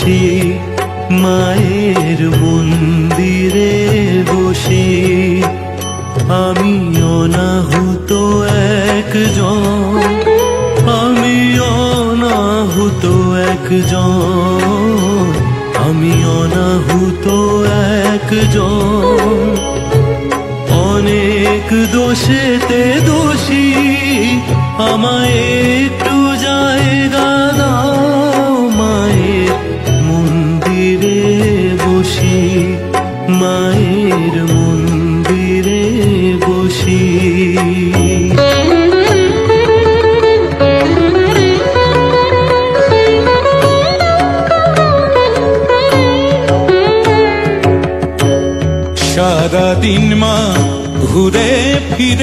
বসি, মায়ের মন্দিরে বসি। আমি অনাহুত একজন, আমি অনাহুত একজন, আমি অনাহুত একজন। অনেক দোষেতে দোষী আমায় বসি মায়ের মন্দিরে বসি। সারাদিন মা ঘুরে ফিরে